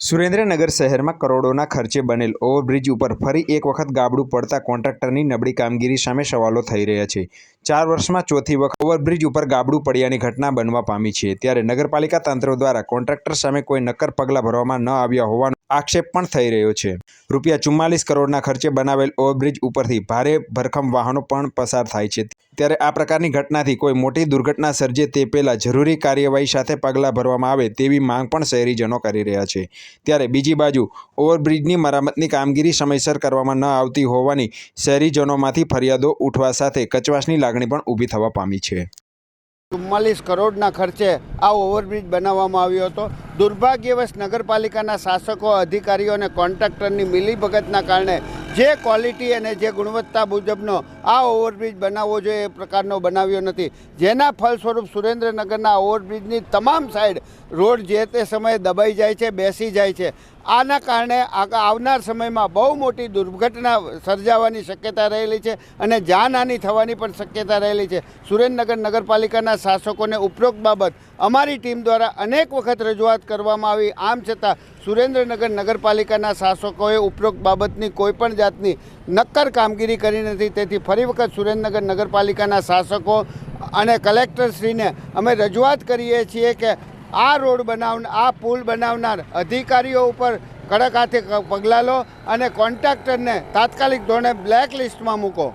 સુરેન્દ્રનગર શહેરમાં કરોડોના ખર્ચે બનેલ ઓવરબ્રિજ ઉપર ફરી એક વખત ગાબડું પડતા કોન્ટ્રાક્ટરની નબળી કામગીરી સામે સવાલો થઈ રહ્યા છે. ચાર વર્ષમાં ચોથી વખત ઓવરબ્રિજ ઉપર ગાબડું પડ્યાની ઘટના બનવા પામી છે. ત્યારે નગરપાલિકા તંત્ર દ્વારા કોન્ટ્રાક્ટર સામે કોઈ નક્કર પગલાં ભરવામાં ન આવ્યા હોવાનો આક્ષેપ પણ થઈ રહ્યો છે. રૂપિયા ચુમ્માલીસ કરોડના ખર્ચે બનાવેલ ઓવરબ્રિજ ઉપરથી ભારે ભરખમ વાહનો પણ પસાર થાય છે. ત્યારે આ પ્રકારની ઘટનાથી કોઈ મોટી દુર્ઘટના સર્જે તે પહેલાં જરૂરી કાર્યવાહી સાથે પગલાં ભરવામાં આવે તેવી માંગ પણ શહેરીજનો કરી રહ્યા છે. ત્યારે બીજી બાજુ, ઓવરબ્રિજની મરામતની કામગીરી સમયસર કરવામાં ન આવતી હોવાની શહેરીજનોમાંથી ફરિયાદો ઉઠવા સાથે કચવાશની લાગણી પણ ઊભી થવા પામી છે. ચુમ્માલીસ કરોડના ખર્ચે આ ઓવરબ્રિજ બનાવવામાં આવ્યો હતો. દુર્ભાગ્યવશ નગરપાલિકાના શાસકો, અધિકારીઓ અને કોન્ટ્રાક્ટરની મિલીભગતના કારણે જે ક્વોલિટી અને જે ગુણવત્તા મુજબનો આ ઓવરબ્રિજ બનાવવો જોઈએ, એ પ્રકારનો બનાવ્યો નથી. જેના ફલસ્વરૂપ સુરેન્દ્રનગરના ઓવરબ્રિજની તમામ સાઈડ રોડ જે તે સમયે દબાઈ જાય છે, બેસી જાય છે. આના કારણે આવનાર સમયમાં બહુ મોટી દુર્ઘટના સર્જાવાની શક્યતા રહેલી છે અને જાનહાનિ થવાની પણ શક્યતા રહેલી છે. સુરેન્દ્રનગર નગરપાલિકાના શાસકોને ઉપરોક્ત બાબત અમારી ટીમ દ્વારા અનેક વખત રજૂઆત કરવામાં આવી. આમ છતાં સુરેન્દ્રનગર નગરપાલિકાના શાસકોએ ઉપરોક્ત બાબતની કોઈપણ જાતની નક્કર કામગીરી કરી નથી. તેથી ફરી વખત સુરેન્દ્રનગર નગરપાલિકાના શાસકો અને કલેક્ટરશ્રીને અમે રજૂઆત કરીએ છીએ કે આ રોડ બનાવ, આ પુલ બનાવનાર અધિકારીઓ ઉપર કડક હાથે પગલાં લો અને કોન્ટ્રાક્ટરને તાત્કાલિક ધોરણે બ્લેક લિસ્ટમાં મૂકો.